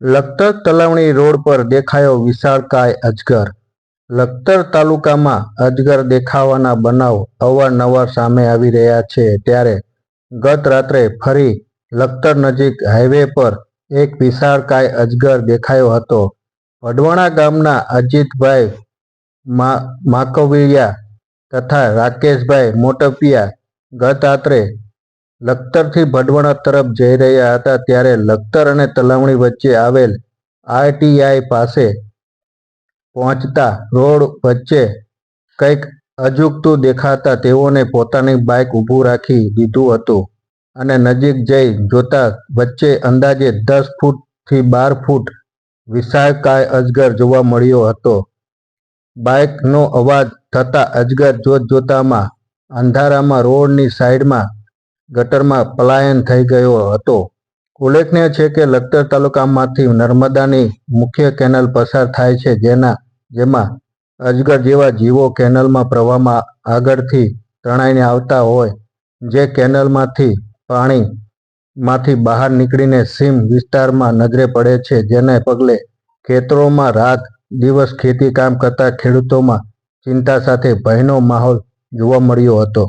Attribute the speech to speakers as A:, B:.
A: Lakhtar તલાવણી road પર દેખાયો વિશાળકાય અજગર. લખતર તાલુકામાં અજગર દેખાવાના બનાવ અવારનવાર સામે આવી રહ્યા છે ત્યારે ગત રાત્રે ફરી લખતર નજીક હાઈવે પર એક વિશાળકાય અજગર દેખાયો હતો. વડવાણા ગામના અજીતભાઈ માકવિયા તથા રાકેશભાઈ મોટપિયા ગત રાત્રે લખતરથી ભડવણા તરફ જઈ રહ્યા હતા ત્યારે લખતર અને તલાવણી વચ્ચે આવેલ આરટીઆઈ પાસે પહોંચતા રોડ વચ્ચે કંઈક અજુગતું દેખાતા તેઓને પોતાની બાઇક ઊભું રાખી દીધું હતું અને નજીક જઈ જોતા વચ્ચે અંદાજે દસ ફૂટથી બાર ફૂટ વિશાળકાય અજગર જોવા મળ્યો હતો. બાઇકનો અવાજ થતાં અજગર જોત જોતામાં અંધારામાં રોડની સાઈડમાં ગટરમાં પલાયન થઈ ગયો હતો. ઉલ્લેખનીય છે કે લખતર તાલુકામાંથી નર્મદાની મુખ્ય કેનલ પસાર થાય છે, જેના, જેમાં અજગર જેવા જીવો કેનલમાં પ્રવાહમાં આગળથી તણાઈને આવતા હોય, જે કેનલમાંથી પાણીમાંથી બહાર નીકળીને સીમ વિસ્તારમાં નજરે પડે છે, જેને પગલે ખેતરોમાં રાત દિવસ ખેતી કામ કરતા ખેડૂતોમાં ચિંતા સાથે ભયનો માહોલ જોવા મળ્યો હતો.